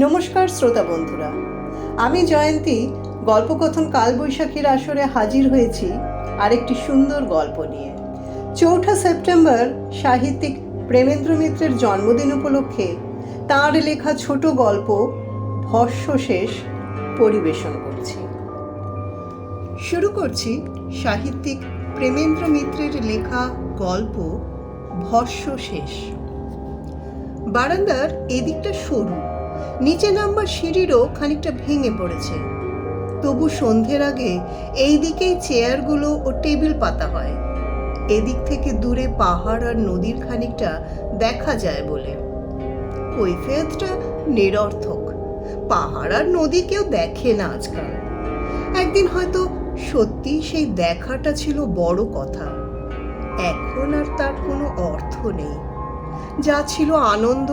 নমস্কার শ্রোতা বন্ধুরা। আমি জয়ন্তী, গল্পকথন কালবৈশাখীর আসরে হাজির হয়েছি আরেকটি সুন্দর গল্প নিয়ে। চৌঠা সেপ্টেম্বর সাহিত্যিক প্রেমেন্দ্র মিত্রের জন্মদিন উপলক্ষে তাঁর লেখা ছোট গল্প ভস্য শেষ পরিবেশন করছি। শুরু করছি সাহিত্যিক প্রেমেন্দ্র মিত্রের লেখা গল্প ভস্য শেষ। বারান্দার এদিকটা সরু নিচে নামবার সিঁড়িরও খানিকটা ভেঙে পড়েছে। তবু সন্ধ্যের আগে এই দিকেই চেয়ারগুলো ও টেবিল পাতা হয়। এদিক থেকে দূরে পাহাড় আর নদীর খানিকটা দেখা যায় বলে। কৈফিয়তটা নিরর্থক। পাহাড় আর নদী কেউ দেখে না আজকাল। একদিন হয়তো সত্যি সেই দেখাটা ছিল বড় কথা। এখন আর তার কোনো অর্থ নেই। যা ছিল আনন্দ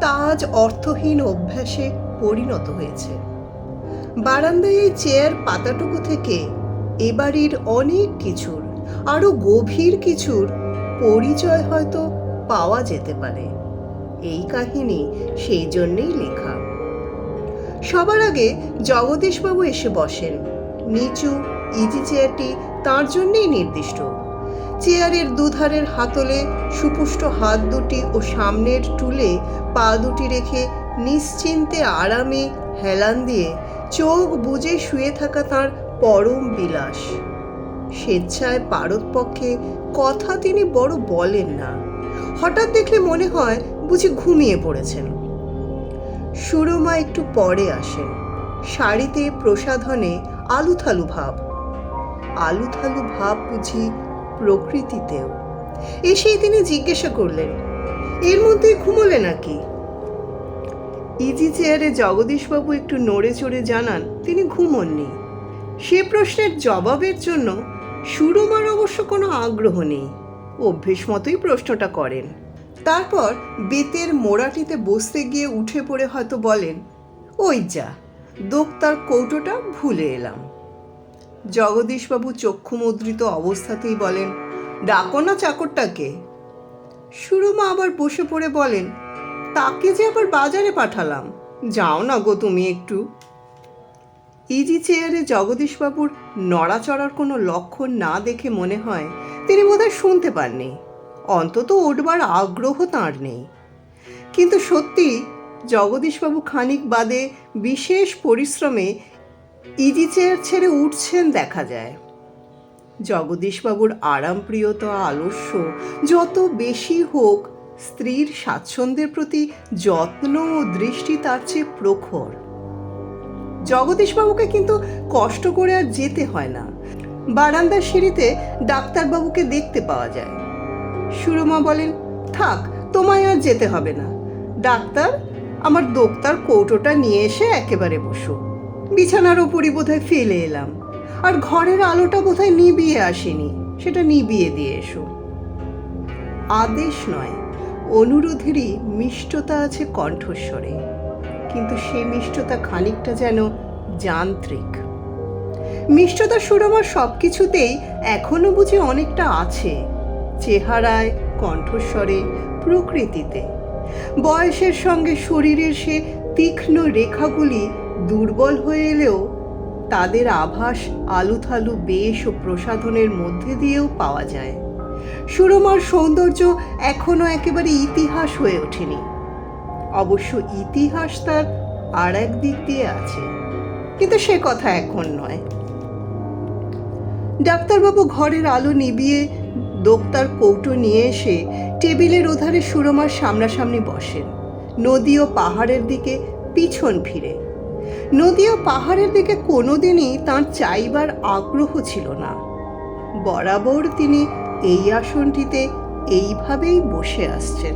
তা আজ অর্থহীন অভ্যাসে পরিণত হয়েছে। বারান্দায় এই চেয়ার পাতাটুকু থেকে এবাড়ির অনেক কিছুর আরও গভীর কিছুর পরিচয় হয়তো পাওয়া যেতে পারে। এই কাহিনী সেই জন্যেই লেখা। সবার আগে জগদীশবাবু এসে বসেন। নিচু ইজি চেয়ারটি তার জন্যেই নির্দিষ্ট। চেয়ারের দুধারের হাতলে সুপুষ্ট হাত দুটি ও সামনের টুলে পা দুটি রেখে নিশ্চিন্তে আরামে হেলান দিয়ে চোখ বুজে শুয়ে থাকা তার পরম বিলাস। স্বেচ্ছায় পারতপক্ষে কথা তিনি বড় বলেন না। হঠাৎ দেখলে মনে হয় বুঝি ঘুমিয়ে পড়েছেন। সুরমা একটু পরে আসেন। শাড়িতে প্রসাধনে আলুথালু ভাব। আলুথালু ভাব বুঝি প্রকৃতিতেও। এসেই তিনি জিজ্ঞাসা করলেন, এর মধ্যে ঘুমোলে নাকি? ইজি চেয়ারে জগদীশবাবু একটু নড়ে চড়ে জানান, তিনি ঘুমননি। সে প্রশ্নের জবাবের জন্য সুরমার অবশ্য কোনো আগ্রহ নেই। অভ্যেস মতোই প্রশ্নটা করেন। তারপর বেতের মোড়াটিতে বসতে গিয়ে উঠে পড়ে হয়তো বলেন, ওই যা, দোক্তার কৌটোটা ভুলে এলাম। জগদীশবাবু চক্ষু মুদ্রিত অবস্থাতেই বলেন, ডাকো না চাকরটাকে। সুরমা আবার বসে পড়ে বলেন তাকে যে আবার বাজারে পাঠালাম। যাও না গো তুমি একটু। ইজি চেয়ারে জগদীশবাবুর নড়াচড়ার কোনো লক্ষণ না দেখে মনে হয় তিনি বোধহয় শুনতে পাননি। অন্তত উঠবার আগ্রহ তাঁর নেই। কিন্তু সত্যি জগদীশবাবু খানিক বাদে বিশেষ পরিশ্রমে ইজি চেয়ার ছেড়ে উঠছেন দেখা যায়। জগদীশবাবুর আরামপ্রিয়তা, আলস্য যত বেশি হোক স্ত্রীর স্বাচ্ছন্দ্যের প্রতি যত্ন ও দৃষ্টি তার চেয়ে প্রখর। জগদীশবাবুকে কিন্তু কষ্ট করে আর যেতে হয় না। বারান্দার সিঁড়িতে ডাক্তারবাবুকে দেখতে পাওয়া যায়। সুরমা বলেন, থাক, তোমায় আর যেতে হবে না। ডাক্তার, আমার দোক্তার কৌটোটা নিয়ে এসে একেবারে বসো। বিছানার ওপরই বোধহয় ফেলে এলাম। আর ঘরের আলোটা বোধহয় নিবিয়ে আসেনি। সেটা নিবিয়ে দিয়ে এসো। আদেশ নয়। অনুরোধেরই মিষ্টতা আছে কণ্ঠস্বরে, কিন্তু সে মিষ্টতা খানিকটা যেন যান্ত্রিক। মিষ্টতা সুরমার সব কিছুতেই এখনও বুঝি অনেকটা আছে, চেহারায়, কণ্ঠস্বরে, প্রকৃতিতে। বয়সের সঙ্গে শরীরের সে তীক্ষ্ণ রেখাগুলি দুর্বল হয়ে এলেও তাদের আভাস আলুথালু বেশ ও প্রসাধনের মধ্যে দিয়েও পাওয়া যায়। সুরমার সৌন্দর্য এখনও একেবারে ইতিহাস হয়ে ওঠেনি। অবশ্য ইতিহাস তার আর এক দিক দিয়ে আছে, কিন্তু সে কথা এখন নয়। ডাক্তারবাবু ঘরের আলো নিবিয়ে দোক্তার কৌটো নিয়ে এসে টেবিলের ওধারে সুরমার সামনাসামনি বসেন। নদী ও পাহাড়ের দিকে পিছন ফিরে। নদী ও পাহাড়ের দিকে কোনোদিনই তার চাইবার আগ্রহ ছিল না। বরাবর তিনি এই আসনটিতে এইভাবেই বসে আসছেন।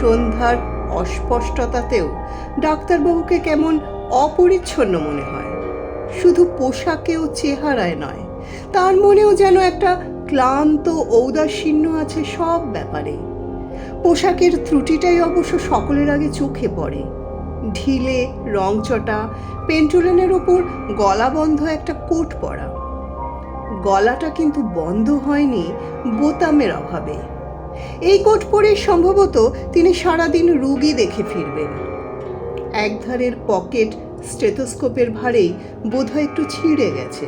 সন্ধ্যার অস্পষ্টতাতেও ডাক্তারবাবুকে কেমন অপরিচ্ছন্ন মনে হয়। শুধু পোশাকে ও চেহারায় নয়, তার মনেও যেন একটা ক্লান্ত, ঔদাসীন্য আছে সব ব্যাপারে। পোশাকের ত্রুটিটাই অবশ্য সকলের আগে চোখে পড়ে। ঢিলে, রংচটা, পেন্টুলেনের ওপর গলা বন্ধ একটা কোট পরা। গলাটা কিন্তু বন্ধ হয়নি বোতামের অভাবে। এই কোট পরে সম্ভবত তিনি সারাদিন রুগী দেখে ফিরবেন। একধারের পকেট স্টেথোস্কোপের ভারেই বোধহয় একটু ছিঁড়ে গেছে।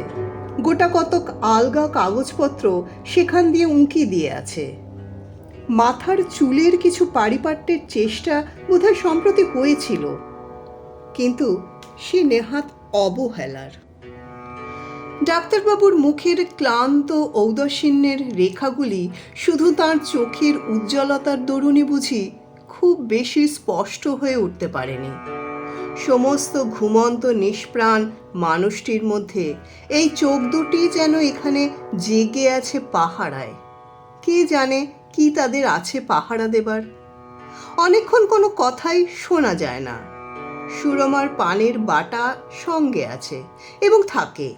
গোটা কতক আলগা কাগজপত্র সেখান দিয়ে উঁকি দিয়ে আছে। মাথার চুলের কিছু পারিপাট্যের চেষ্টা বোধহয় সম্প্রতি হয়েছিল, কিন্তু সে নেহাত অবহেলার। ডাক্তারবাবুর মুখের ক্লান্ত ঔদাসীন্যের রেখাগুলি শুধু তার চোখের উজ্জ্বলতার দরুণে বুঝি খুব বেশি স্পষ্ট হয়ে উঠতে পারেনি। সমস্ত ঘুমন্ত নিষ্প্রাণ মানুষটির মধ্যে এই চোখ দুটি যেন এখানে জেগে আছে পাহারায়। কে জানে কি তাদের আছে পাহারা দেবার? অনেকক্ষণ কোনো কথাই শোনা যায় না। সুরমার পানের বাটা সঙ্গে আছে এবং থাকে।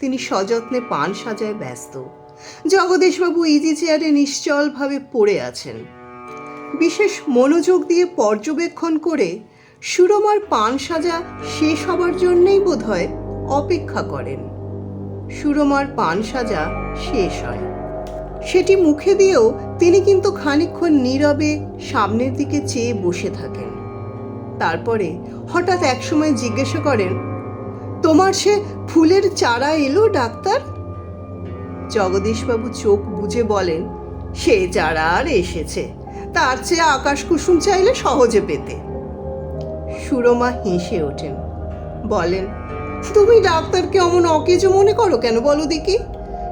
তিনি সযত্নে পান সাজায় ব্যস্ত। জগদীশবাবু ইজি চেয়ারে নিশ্চলভাবে পড়ে আছেন। বিশেষ মনোযোগ দিয়ে পর্যবেক্ষণ করে সুরমার পান সাজা শেষ হবার জন্যেই বোধহয় অপেক্ষা করেন। সুরমার পান সাজা শেষ হয়। সেটি মুখে দিয়েও তিনি কিন্তু খানিকক্ষণ নীরবে সামনের দিকে চেয়ে বসে থাকেন। তারপরে হঠাৎ একসময় জিজ্ঞাসা করেন তোমার সে ফুলের চারা এলো, ডাক্তার? জগদীশবাবু চোখ বুজে বলেন, সে চারা আর এসেছে। তার চেয়ে আকাশ কুসুম চাইলে সহজে পেতে। সুরমা হেসে ওঠেন। বলেন, তুমি ডাক্তারকে অমন অকেজো মনে করো কেন বলো দেখি?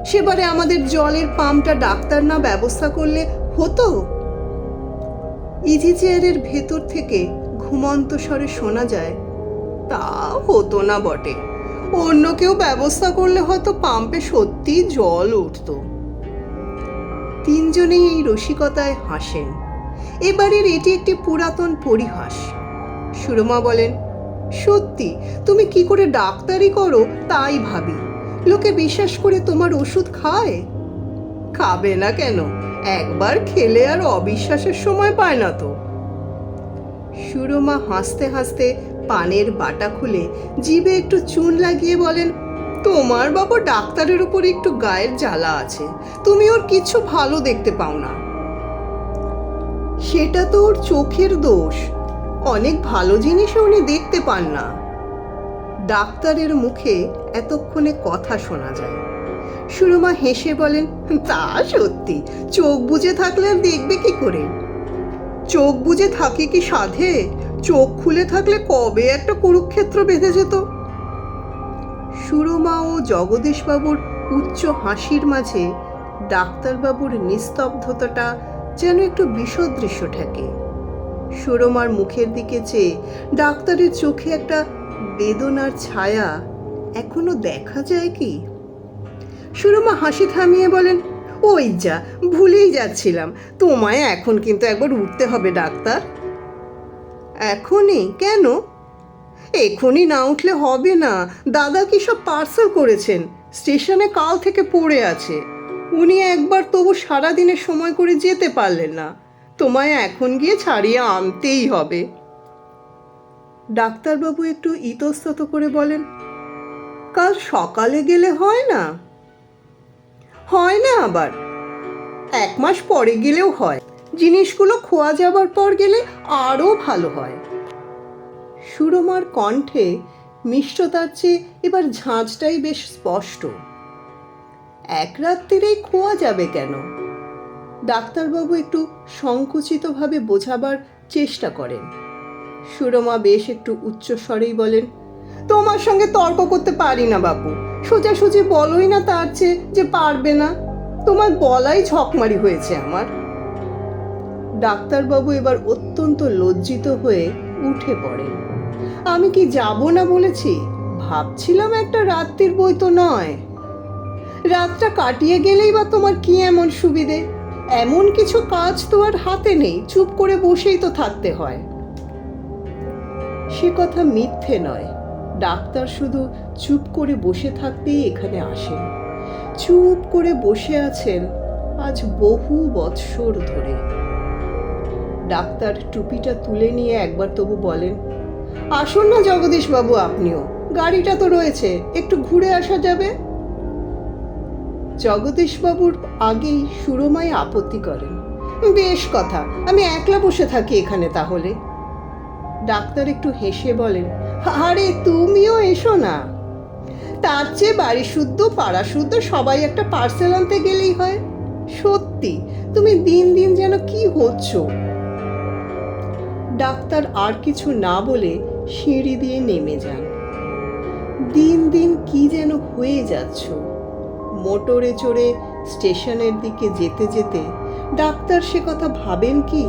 সেবারে আমাদের জলের পাম্পটা ডাক্তার না ব্যবস্থা করলে হতো? ইজি চেয়ারের ভেতর থেকে ঘুমন্ত স্বরে শোনা যায় তা হতো না বটে। অন্য কেউ ব্যবস্থা করলে হয়তো পাম্পে সত্যি জল উঠতো। তিনজনেই এই রসিকতায় হাসেন। এবারের এটি একটি পুরাতন পরিহাস। সুরমা বলেন, সত্যি, তুমি কি করে ডাক্তারি করো তাই ভাবি। লোকে বিশ্বাস করে তোমার ওষুধ খায়? খাবে না কেন? একবার খেলে আর অবিশ্বাসের সময় পায় না তো। সুরমা হাসতে হাসতে পানের বাটা খুলে জিভে একটু চুন লাগিয়ে বলেন, তোমার বাবা ডাক্তারের উপর একটু গায়ের জ্বালা আছে, তুমি ওর কিছু ভালো দেখতে পাও না। সেটা তো ওর চোখের দোষ, অনেক ভালো জিনিসও উনি দেখতে পান না। ডাক্তারের মুখে এতক্ষণে কথা শোনা যায়। সুরমা হেসে বলেন, তা সত্যি, চোখ বুজে থাকলে আর দেখবে কি করে? চোখ বুজে থাকে কি সাধে? চোখ খুলে থাকলে কবে একটা কুরুক্ষেত্র বেঁধে যেত? সুরমা ও জগদীশবাবুর উচ্চ হাসির মাঝে ডাক্তারবাবুর নিস্তব্ধতাটা যেন একটু বিষদৃশ্য ঠেকে। সুরমার মুখের দিকে চেয়ে ডাক্তারের চোখে একটা বেদনার ছায়া এখনও দেখা যায় কি? সুরমা হাসি থামিয়ে বলেন, ওই যা, ভুলেই যাচ্ছিলাম। তোমায় এখন কিন্তু একবার উঠতে হবে, ডাক্তার। এখনই? কেন? এখনই না উঠলে হবে না। দাদা কি সব পার্সেল করেছেন? স্টেশনে কাল থেকে পড়ে আছে। উনি একবার তবু সারাদিনে সময় করে যেতে পারলেন না। তোমায় এখন গিয়ে ছাড়িয়ে আনতেই হবে। ডাক্তারবাবু একটু ইতস্তত করে বলেন, কাল সকালে গেলে হয় না? হয় না আবার। এক মাস পরে গেলেও হয়। জিনিসগুলো খোয়া যাবার পর গেলে আরও ভালো হয়। সুরমার কণ্ঠে মিষ্টতার চেয়ে এবার ঝাঁঝটাই বেশ স্পষ্ট। এক রাত্রিরেই খোয়া যাবে কেন? ডাক্তারবাবু একটু সংকুচিতভাবে বোঝাবার চেষ্টা করেন। সুরমা বেশ একটু উচ্চ স্বরেই বলেন, তোমার সঙ্গে তর্ক করতে পারি না বাবু সোজাসুজি বলোই না তার চেয়ে যে পারবে না। তোমার বলাই ঝকমারি হয়েছে আমার। ডাক্তারবাবু এবার অত্যন্ত লজ্জিত হয়ে উঠে পড়েন। আমি কি যাব না বলেছি? ভাবছিলাম একটা রাত্রির বই তো নয়। রাতটা কাটিয়ে গেলেই বা তোমার কি এমন সুবিধে? এমন কিছু কাজ তো আর হাতে নেই, চুপ করে বসেই তো থাকতে হয়। সে কথা মিথ্যে নয়। ডাক্তার শুধু চুপ করে বসে থাকতেই এখানে আসেন। চুপ করে বসে আছেন আজ বহু বৎসর ধরে। ডাক্তার টুপিটা তুলে নিয়ে একবার তবু বলেন, আসুন না জগদীশ বাবু আপনিও, গাড়িটা তো রয়েছে, একটু ঘুরে আসা যাবে? জগদীশবাবুর আগেই সুরমাই আপত্তি করেন, বেশ কথা, আমি একলা বসে থাকি এখানে তাহলে। ডাক্তার একটু হেসে বলেন, আরে তুমিও এসো না। তার চেয়ে বাড়ি শুদ্ধ, পাড়া শুদ্ধ, সবাই একটা পার্সেল আনতে গেলেই হয়। সত্যি, তুমি দিন দিন যেন কি হচ্ছ? ডাক্তার আর কিছু না বলে সিঁড়ি দিয়ে নেমে যান। দিন দিন কি যেন হয়ে যাচ্ছ। মোটরে চড়ে স্টেশনের দিকে যেতে যেতে ডাক্তার সে কথা ভাবেন কি?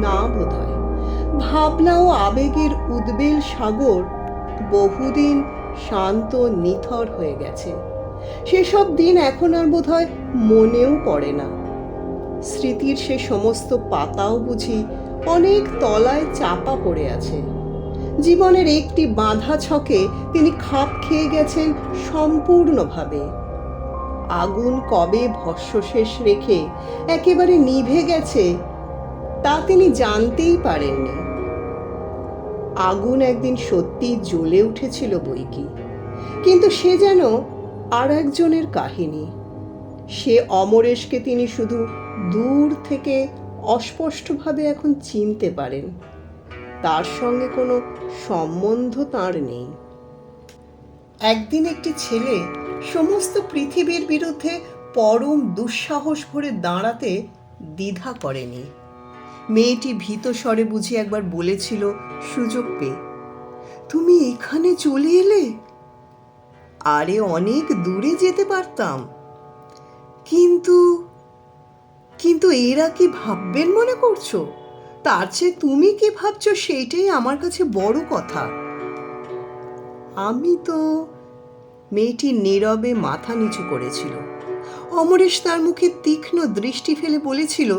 না বোধহয়। ভাবনা ও আবেগের উদ্বেল সাগর বহুদিন শান্ত নিথর হয়ে গেছে। সেসব দিন এখন আর বোধহয় মনেও পড়ে না। স্মৃতির সে সমস্ত পাতাও বুঝি অনেক তলায় চাপা পড়ে আছে। জীবনের একটি বাঁধা ছকে তিনি খাপ খেয়ে গেছেন সম্পূর্ণভাবে। আগুন কবে ভস্মশেষ রেখে একেবারে নিভে গেছে, তা তিনি জানতেই পারেননি। আগুন একদিন সত্যি জ্বলে উঠেছিল বই কি কিন্তু সে যেন আর একজনের কাহিনী। সে অমরেশকে তিনি শুধু দূর থেকে অস্পষ্টভাবে এখন চিনতে পারেন। তার সঙ্গে কোনো সম্বন্ধ তার নেই। একদিন একটি ছেলে সমস্ত পৃথিবীর বিরুদ্ধে পরম দুঃসাহস ভরে দাঁড়াতে দ্বিধা করেনি। মেয়েটি ভীত স্বরে বুঝি একবার বলেছিল, সুযোগ পেয়ে তুমি এখানে চলে এলে? আরে অনেক দূরে যেতে পারতাম। কিন্তু কিন্তু এরা কি ভাববেন মনে করছ? তার চেয়ে তুমি কি ভাবছ সেইটাই আমার কাছে বড় কথা। আমি তো মেয়েটি নীরবে মাথা নিচু করেছিল। অমরেশ তার মুখে তীক্ষ্ণ দৃষ্টি ফেলে বলেছিল,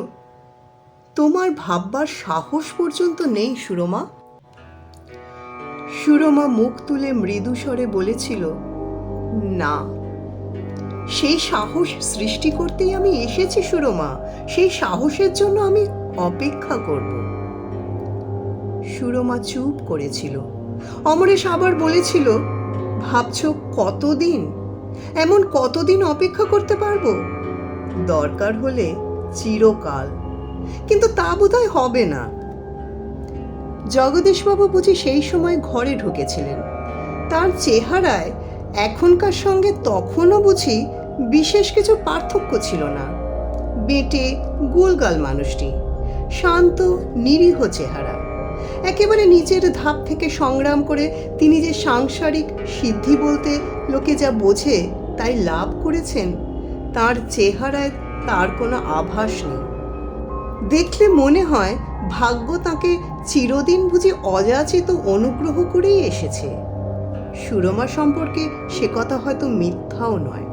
তোমার ভাববার সাহস পর্যন্ত নেই, সুরমা। সুরমা মুখ তুলে মৃদু স্বরে বলেছিল, না। সেই সাহস সৃষ্টি করতেই আমি এসেছি, সুরমা। সেই সাহসের জন্য আমি অপেক্ষা করব। সুরমা চুপ করেছিল। অমরেশ আবার বলেছিল, ভাবছ কতদিন? এমন কতদিন অপেক্ষা করতে পারব? দরকার হলে চিরকাল। কিন্তু তা বোধহয় হবে না। জগদীশবাবু বুঝি সেই সময় ঘরে ঢুকেছিলেন। তার চেহারায় এখনকার সঙ্গে তখনও বুঝি বিশেষ কিছু পার্থক্য ছিল না। বেটে, গোলগাল মানুষটি, শান্ত, নিরীহ চেহারা। একেবারে নিজের ধাপ থেকে সংগ্রাম করে তিনি যে সাংসারিক সিদ্ধি বলতে লোকে যা বোঝে তাই লাভ করেছেন, তার চেহারায় তার কোনো আভাস নেই। দেখলে মনে হয় ভাগ্য তাকে চিরদিন বুঝি অযাচিত অনুগ্রহ করেই এসেছে। সুরমা সম্পর্কে সে কথা হয়তো মিথ্যাও নয়।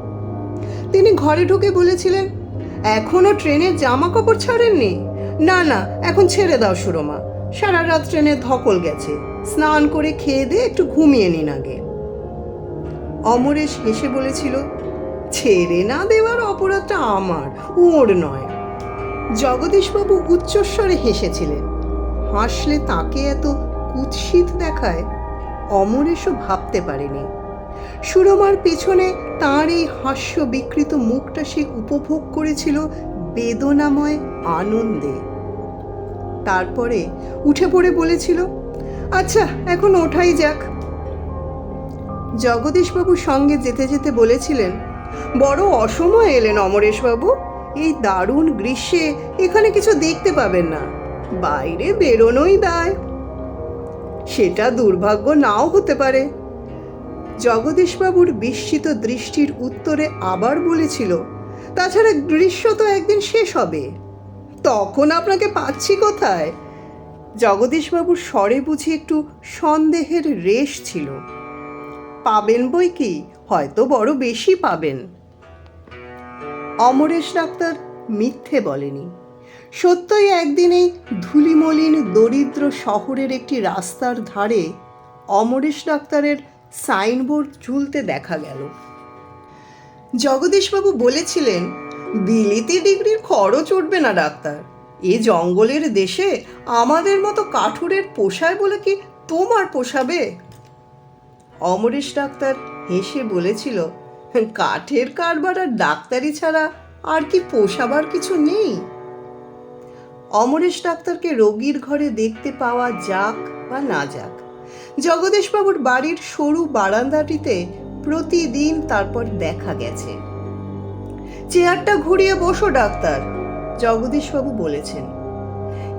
তিনি ঘরে ঢুকে বলেছিলেন, এখনও ট্রেনের জামা কাপড় ছাড়েননি? না না, এখন ছেড়ে দাও সুরমা। সারা রাত ট্রেনে ধকল গেছে। স্নান করে খেয়ে দিয়ে একটু ঘুমিয়ে নিন আগে। অমরেশ হেসে বলেছিল, ছেড়ে না দেওয়ার অপরাধটা আমার, ওর নয়। জগদীশবাবু উচ্চস্বরে হেসেছিলেন, হাসলে তাকে এত কুৎসিত দেখায়? অমরেশও ভাবতে পারেনি। সুরমার পেছনে তার এই হাস্য বিকৃত মুখটা সে উপভোগ করেছিল বেদনাময় আনন্দে। তারপরে উঠে পড়ে বলেছিল আচ্ছা এখন ওঠাই যাক। জগদীশবাবু সঙ্গে যেতে যেতে বলেছিলেন, বড় অসময় এলেন অমরেশবাবু, এই দারুণ গ্রীষ্মে এখানে কিছু দেখতে পাবেন না। বাইরে বেরোনোই দায়। সেটা দুর্ভাগ্য নাও হতে পারে। জগদীশবাবুর বিস্মিত দৃষ্টির উত্তরে আবার বলেছিল, তাছাড়া গ্রীষ্ম তো একদিন শেষ হবে। তখন আপনাকে পাচ্ছি কোথায়? জগদীশবাবুর স্বরে বুঝি একটু সন্দেহের রেশ ছিল। পাবেন বই কি? হয়তো বড় বেশি পাবেন। অমরেশ ডাক্তার মিথ্যে বলেনি। সত্যই একদিনেই ধুলিমলিন দরিদ্র শহরের একটি রাস্তার ধারে অমরেশ ডাক্তারের সাইনবোর্ড ঝুলতে দেখা গেল। জগদীশবাবু বলেছিলেন, বিলিতি ডিগ্রির খরচ উঠবে না ডাক্তার। এ জঙ্গলের দেশে আমাদের মতো কাঠুরের পোষায় বলে কি তোমার পোষাবে? অমরেশ ডাক্তার হেসে বলেছিল, কাঠের কারবার আর ডাক্তারি ছাড়া আর কি পোষাবার কিছু নেই? অমরেশ ডাক্তারকে রোগীর ঘরে দেখতে পাওয়া যাক বা না যাক, জগদীশবাবুর বাড়ির সরু বারান্দাটিতে প্রতিদিন তারপর দেখা গেছে। চেয়ারটা ঘুরিয়ে বসো, ডাক্তার, জগদীশবাবু বলেছেন।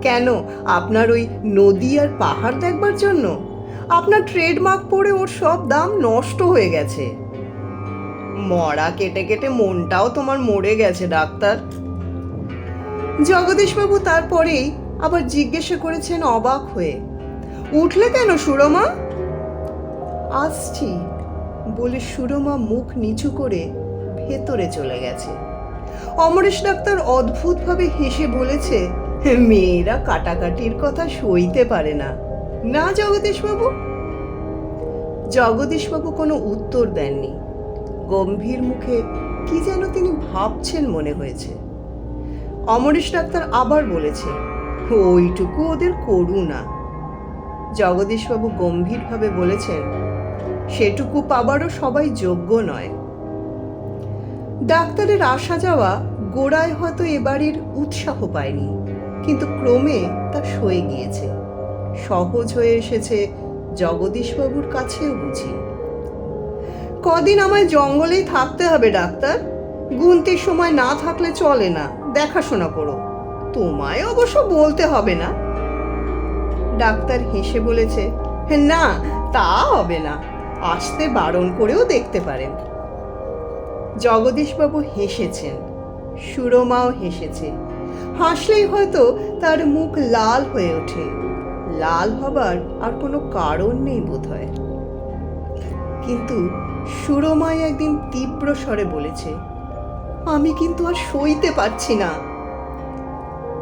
কেন, আপনার ওই নদী আর পাহাড় দেখবার জন্য? আপনার ট্রেডমার্ক পড়ে ওর সব দাম নষ্ট হয়ে গেছে। মরা কেটে কেটে মনটাও তোমার মরে গেছে, ডাক্তার। জগদীশবাবু তারপরেই আবার জিজ্ঞাসা করেছেন অবাক হয়ে, উঠলে কেন সুরমা? আসছি, বলে সুরমা মুখ নিচু করে ভেতরে চলে গেছে। অমরেশ ডাক্তার অদ্ভুতভাবে হেসে বলেছে, মেয়েরা কাটাকাটির কথা সইতে পারে না। না জগদীশবাবু? জগদীশবাবু কোনো উত্তর দেননি। গম্ভীর মুখে কি যেন তিনি ভাবছেন মনে হয়েছে। অমরেশ ডাক্তার আবার বলেছে, ওইটুকু ওদের করু না। জগদীশবাবু গম্ভীরভাবে বলেছেন, সেটুকু পাবারও সবাই যোগ্য নয়। ডাক্তারের আসা যাওয়া গোড়ায় হয়তো এবাড়ির উৎসাহ পায়নি, কিন্তু ক্রমে তা সয়ে গিয়েছে। সহজ হয়ে এসেছে জগদীশবাবুর কাছেও বুঝি। কদিন আমায় জঙ্গলেই থাকতে হবে, ডাক্তার? গুনতির সময় না থাকলে চলে না। দেখাশোনা করো। তোমায় অবশ্য বলতে হবে না। ডাক্তার হেসে বলেছে, না, তা হবে না। আসতে বারণ করেও দেখতে পারেন। জগদীশবাবু হেসেছেন, সুরমাও হেসেছে। হাসলেই হয়তো তার মুখ লাল হয়ে ওঠে। লাল হবার আর কোনো কারণ নেই বোধহয়। কিন্তু সুরমাই একদিন তীব্র স্বরে বলেছে আমি কিন্তু আর সইতে পারছি না।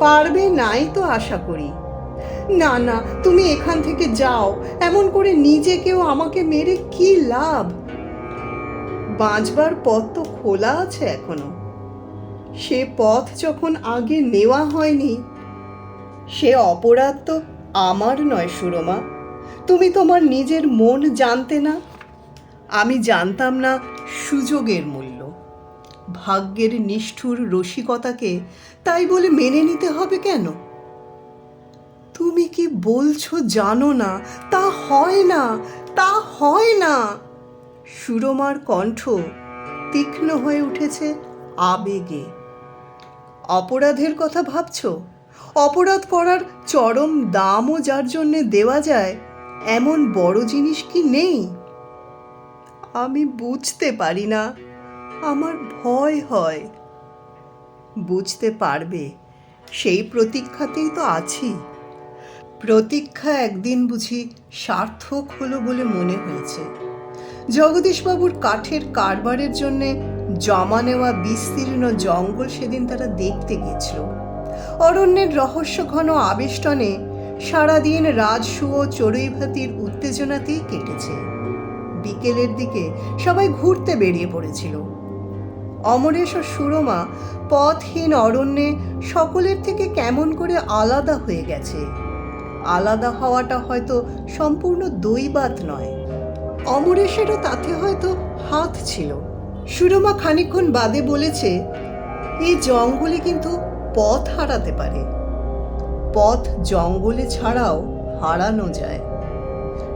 পারবে নাই তো আশা করি। না না, তুমি এখান থেকে যাও। এমন করে নিজেকেও আমাকে মেরে কি লাভ? বাঁচবার পথ তো খোলা আছে এখনও। সে পথ যখন আগে নেওয়া হয়নি, সে অপরাধ তো আমার নয়, সুরমা। তুমি তোমার নিজের মন জানতে না, আমি জানতাম না সুযোগের মূল্য। ভাগ্যের নিষ্ঠুর রসিকতাকে তাই বলে মেনে নিতে হবে কেন? তুমি কি বলছো জানো না? তা হয় না, তা হয় না। সুরমার কণ্ঠ তীক্ষ্ণ হয়ে উঠেছে আবেগে। অপরাধের কথা ভাবছ? অপরাধ করার চরম দামও যার জন্য দেওয়া যায়, এমন বড় জিনিস কি নেই? আমি বুঝতে পারি না। আমার ভয় হয়। বুঝতে পারবে, সেই প্রতীক্ষাতেই তো আছি। প্রতীক্ষা একদিন বুঝি সার্থক হলো বলে মনে হয়েছে। জগদীশবাবুর কাঠের কারবারের জন্যে জমা নেওয়া বিস্তীর্ণ জঙ্গল সেদিন তারা দেখতে গেছিল অরণ্যের রহস্য ঘন আবেষ্টনে সারাদিন রাজসু ও চড়ুইভাতির উত্তেজনাতেই কেটেছে। বিকেলের দিকে সবাই ঘুরতে বেরিয়ে পড়েছিল। অমরেশ ও সুরমা পথহীন অরণ্যে সকলের থেকে কেমন করে আলাদা হয়ে গেছে। আলাদা হওয়াটা হয়তো সম্পূর্ণ দৈবাত নয়। অমরেশেরও তাতে হয়তো হাত ছিল। সুরমা খানিকক্ষণ বাদে বলেছে, এই জঙ্গলে কিন্তু পথ হারাতে পারে। পথ জঙ্গলে ছাড়াও হারানো যায়।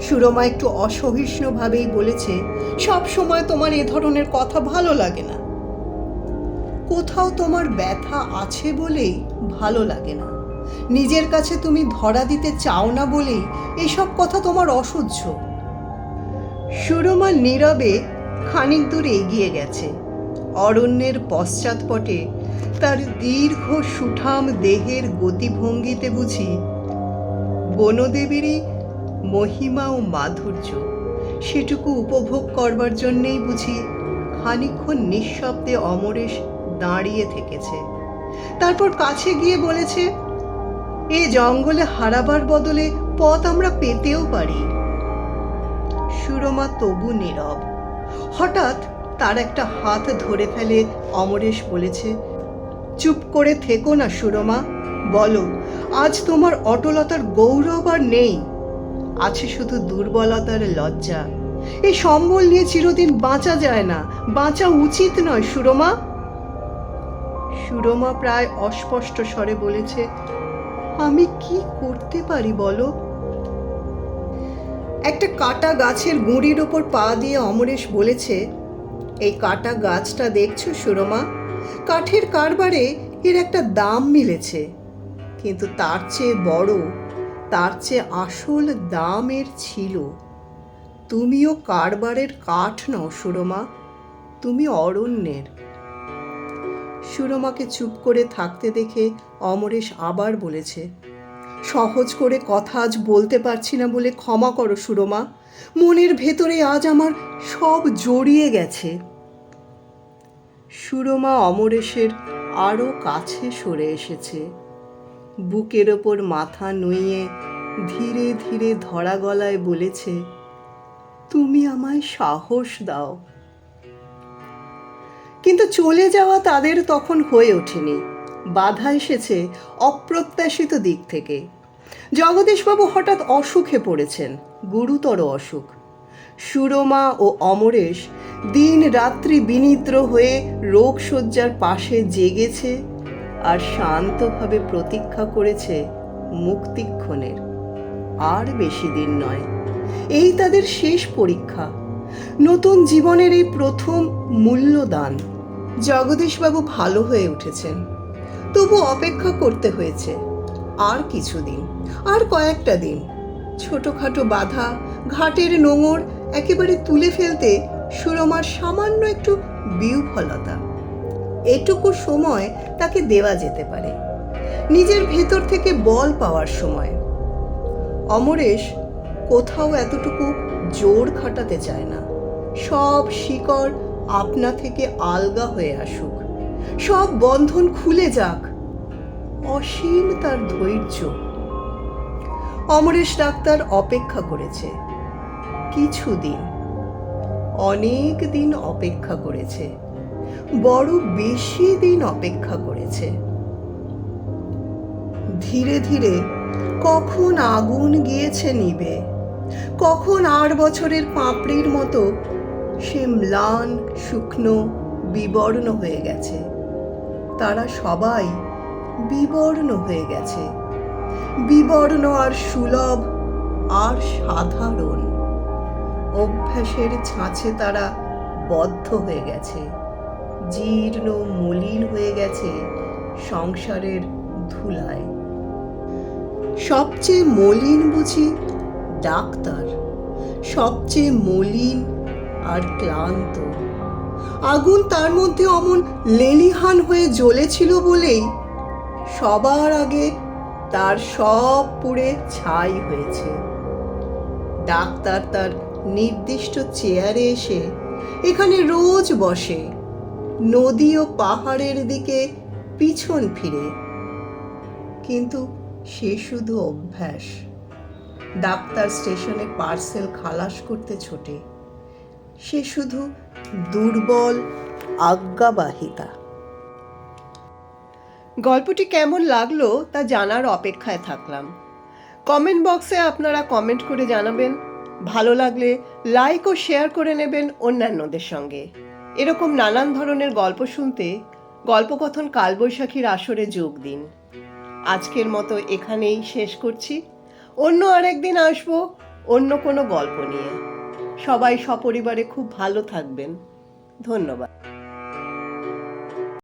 সুরমা একটু অসহিষ্ণুভাবেই বলেছে সব সময় তোমার এ ধরনের কথা ভালো লাগে না। কোথাও তোমার ব্যথা আছে বলেই ভালো লাগে না। নিজের কাছে তুমি ধরা দিতে চাও না বলেই এসব কথা তোমার অসহ্য। সুরমা নীরবে খানিক দূর এগিয়ে গেছে। অরণ্যের পশ্চাৎপটে তার দীর্ঘ সুঠাম দেহের গতিভঙ্গিতে বুঝি বনদেবীরই মহিমা ও মাধুর্য। সেটুকু উপভোগ করবার জন্যেই বুঝি খানিকক্ষণ নিঃশব্দে অমরেশ দাঁড়িয়ে থেকেছে। তারপর কাছে গিয়ে বলেছে, এ জঙ্গলে হারাবার বদলে পথ আমরা পেতেও পারি। সুরমা তবু নীরব। হঠাৎ তার একটা হাত ধরে ফেলে অমরেশ বলেছে, চুপ করে থেকো না সুরমা, বলো, আজ তোমার অটলতার গৌরব আর নেই। আছে শুধু দুর্বলতার লজ্জা। এই সম্বল নিয়ে চিরদিন বাঁচা যায় না, বাঁচা উচিত নয় সুরমা। সুরমা প্রায় অস্পষ্ট স্বরে বলেছে, আমি কি করতে পারি বলো? একটা কাটা গাছের গুঁড়ির ওপর পা দিয়ে অমরেশ বলেছে, এই কাটা গাছটা দেখছ সুরমা? কাঠের কারবারে এর একটা দাম মিলেছে, কিন্তু তার চেয়ে বড়, তার চেয়ে আসল দামের ছিল। তুমিও কারবারের কাঠ নও সুরমা, তুমি অরণ্যের সুরমাকে চুপ করে থাকতে দেখে অমরেশ আবার বলেছে, সহজ করে কথা আজ বলতে পারছি না বলে ক্ষমা করো সুরমা। মনের ভেতরে আজ আমার সব জড়িয়ে গেছে। সুরমা অমরেশের আরও কাছে সরে এসেছে। বুকের ওপর মাথা নুইয়ে ধীরে ধীরে ধরা গলায় বলেছে, তুমি আমায় সাহস দাও। কিন্তু চলে যাওয়া তাদের তখন হয়ে ওঠেনি। বাধা এসেছে অপ্রত্যাশিত দিক থেকে। জগদীশবাবু হঠাৎ অসুখে পড়েছেন, গুরুতর অসুখ। সুরমা ও অমরেশ দিন রাত্রি বিনিদ্র হয়ে রোগশয্যার পাশে জেগেছে আর শান্তভাবে প্রতীক্ষা করেছে মুক্তিক্ষণের। আর বেশি দিন নয়, এই তাদের শেষ পরীক্ষা। নতুন জীবনের এই প্রথম মূল্যদান। জগদীশবাবু ভালো হয়ে উঠেছেন। তবু অপেক্ষা করতে হয়েছে। আর কিছুদিন আর কয়েকটা দিন। ছোটখাটো বাধা, ঘাটের নোঙর একেবারে তুলে ফেলতে সুরমার সামান্য একটু বিউফলতা। এটুকু সময় তাকে দেওয়া যেতে পারে। নিজের ভেতর থেকে বল পাওয়ার সময়। অমরেশ কোথাও এতটুকু জোর খাটাতে চায় না। সব শিকড় আপনা থেকে আলগা হয়ে আসুক। সব বন্ধন খুলে যাক। অসীম তার ধৈর্য। অমরেশ ডাক্তার অপেক্ষা করেছে। কিছুদিন। অনেক দিন অপেক্ষা করেছে। বড় বেশি দিন অপেক্ষা করেছে। ধীরে ধীরে কখন আগুন গিয়েছে নিবে? কখন আট বছরের পাপড়ির মতো সে ম্লান, শুকনো, বিবর্ণ হয়ে গেছে। তারা সবাই বিবর্ণ হয়ে গেছে। বিবর্ণ আর সুলভ আর সাধারণ। অভ্যাসের ছাঁচে তারা বদ্ধ হয়ে গেছে। জীর্ণ, মলিন হয়ে গেছে সংসারের ধুলায়। সবচেয়ে মলিন বুঝি ডাক্তার। সবচেয়ে মলিন আর ক্লান্ত। আগুন তার মধ্যে অমন লেলিহান হয়ে জ্বলেছিল বলেই সবার আগে তার সব পুড়ে ছাই হয়েছে। ডাক্তার তার নির্দিষ্ট চেয়ারে এসে এখানে রোজ বসে, নদী ও পাহাড়ের দিকে পিছন ফিরে। কিন্তু সে শুধু অভ্যাস। ডাক্তার স্টেশনে পার্সেল খালাস করতে ছোটে। সে শুধু দুর্বল আজ্ঞাবাহিতা। গল্পটি কেমন লাগল তা জানার অপেক্ষায় থাকলাম। কমেন্ট বক্সে আপনারা কমেন্ট করে জানাবেন। ভালো লাগলে লাইক ও শেয়ার করে নেবেন অন্যান্যদের সঙ্গে। এরকম নানান ধরনের গল্প শুনতে গল্পকথন কালবৈশাখীর আসরে যোগ দিন। আজকের মতো এখানেই শেষ করছি। অন্য আরেকদিন আসব অন্য কোনো গল্প নিয়ে। সবাই সপরিবারে খুব ভালো থাকবেন। ধন্যবাদ।